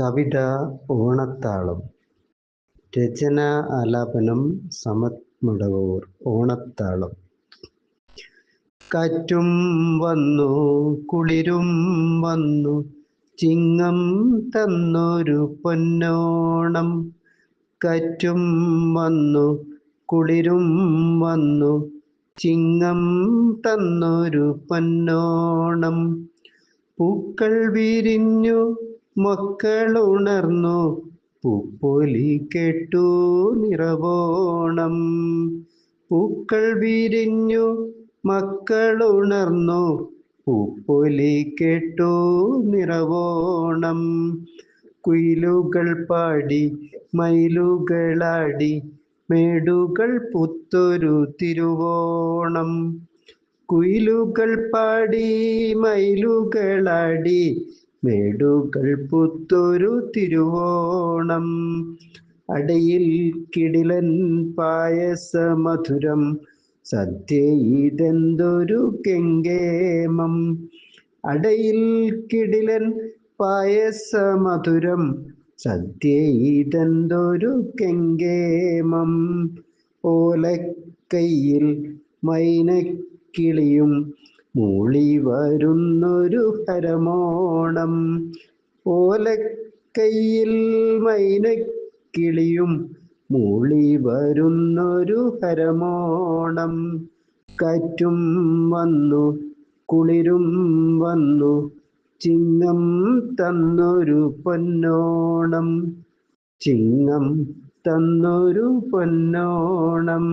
കവിത ഓണത്താളം. രചന ആലാപനം സമത്മടവൂർ ഓണത്താളം. കാറ്റും വന്നു കുളിരും വന്നു ചിങ്ങം തന്നൊരു പൊന്നോണം. കാറ്റും വന്നു കുളിരും വന്നു ചിങ്ങം തന്നൊരു പൊന്നോണം. പൂക്കൾ വിരിഞ്ഞു മക്കളുണർന്നു പൂപ്പൊലി കേട്ടു നിറവോണം. പൂക്കൾ വിരിഞ്ഞു മക്കളുണർന്നു പൂപ്പൊലി കേട്ടു നിറവോണം. കുയിലുകൾ പാടി മയിലുകളാടി മേടുകൾ പുത്തൊരു തിരുവോണം. കുയിലുകൾ പാടി മയിലുകളാടി മേടുകൾ പുത്തൊരു തിരുവോണം അടയിൽ കിടിലൻ പായസ മധുരം സദ്യ ഇതെന്തൊരു കെങ്കേമം. അടയിൽ കിടിലൻ പായസ മധുരം സദ്യ ഇതെന്തൊരു കെങ്കേമം. ഓലക്കയ്യിൽ മൈനക്കിളിയും മൂളി വരുന്നൊരു ഹരമോണം. ഓലക്കയ്യിൽ മൈനക്കിളിയും മൂളി വരുന്നൊരു ഹരമോണം. കറ്റും വന്നു കുളിരും വന്നു ചിങ്ങം തന്നൊരു പൊന്നോണം. ചിങ്ങം തന്നൊരു പൊന്നോണം.